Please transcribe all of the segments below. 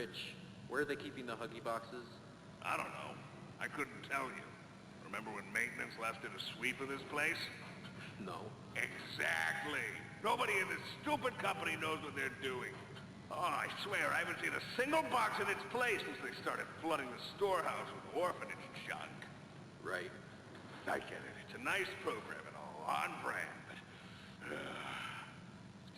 Rich, where are they keeping the Huggy boxes? I don't know. I couldn't tell you. Remember when maintenance left did a sweep of this place? No. Exactly. Nobody in this stupid company knows what they're doing. Oh, I swear, I haven't seen a single box in its place since they started flooding the storehouse with orphanage junk. Right. I get it. It's a nice program and all, on brand, but... Uh,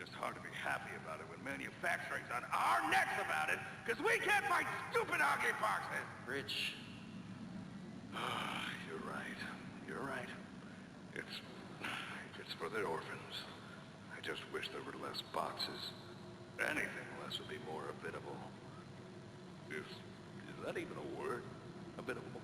just hard to be happy about it when manufacturing's on our necks about it, because we can't fight stupid hockey boxes! Rich, You're right. You're right. It's... It's for the orphans. I just wish there were less boxes. Anything less would be more habitable. Is... Is that even a word? Habitable?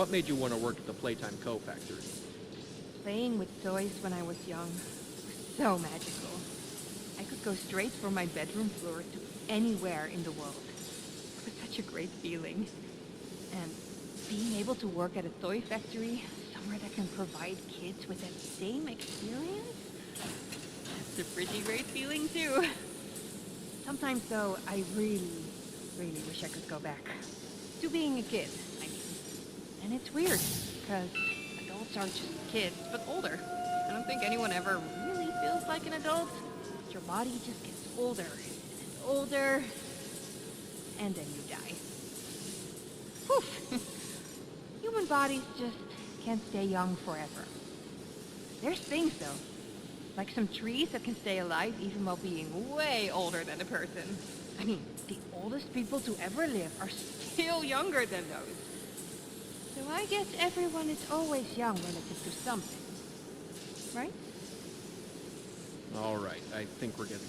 What made you want to work at the Playtime Co. factory? Playing with toys when I was young was so magical. I could go straight from my bedroom floor to anywhere in the world. It was such a great feeling. And being able to work at a toy factory, somewhere that can provide kids with that same experience, that's a pretty great feeling too. Sometimes though, I really, really wish I could go back. To being a kid. And it's weird, because adults aren't just kids, but older. I don't think anyone ever really feels like an adult. Your body just gets older and older, and then you die. Whew. Human bodies just can't stay young forever. There's things, though. Like some trees that can stay alive even while being way older than a person. I mean, the oldest people to ever live are still younger than those. So I guess everyone is always young relative to something. Right? All right, I think we're getting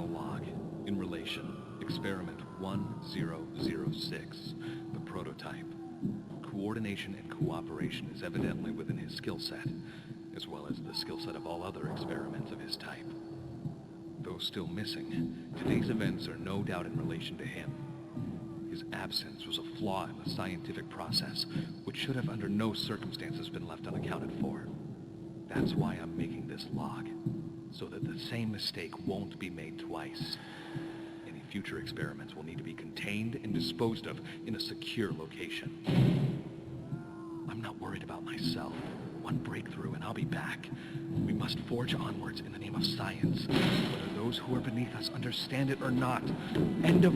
Final log. In relation, experiment 1006, the prototype. Coordination and cooperation is evidently within his skill set, as well as the skill set of all other experiments of his type. Though still missing, today's events are no doubt in relation to him. His absence was a flaw in the scientific process, which should have under no circumstances been left unaccounted for. That's why I'm making this log, so that the same mistake won't be made twice. Any future experiments will need to be contained and disposed of in a secure location. I'm not worried about myself. One breakthrough and I'll be back. We must forge onwards in the name of science, whether those who are beneath us understand it or not. End of...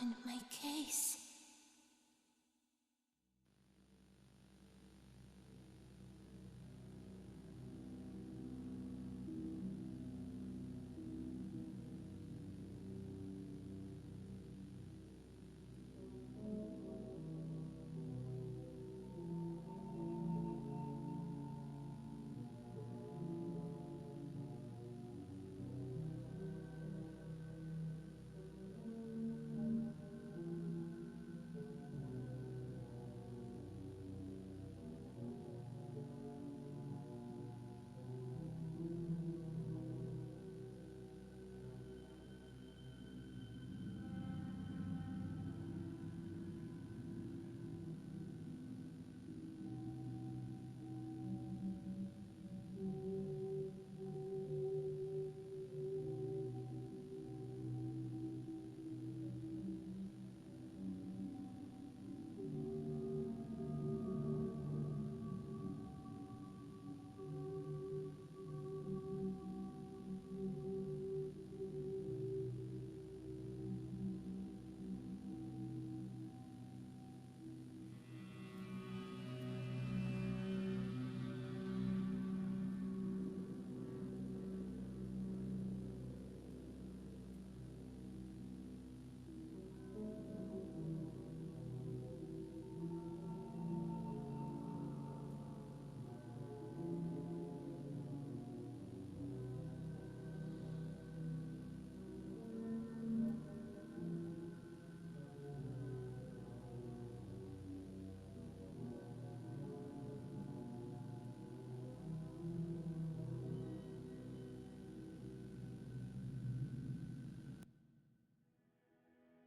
Open my case.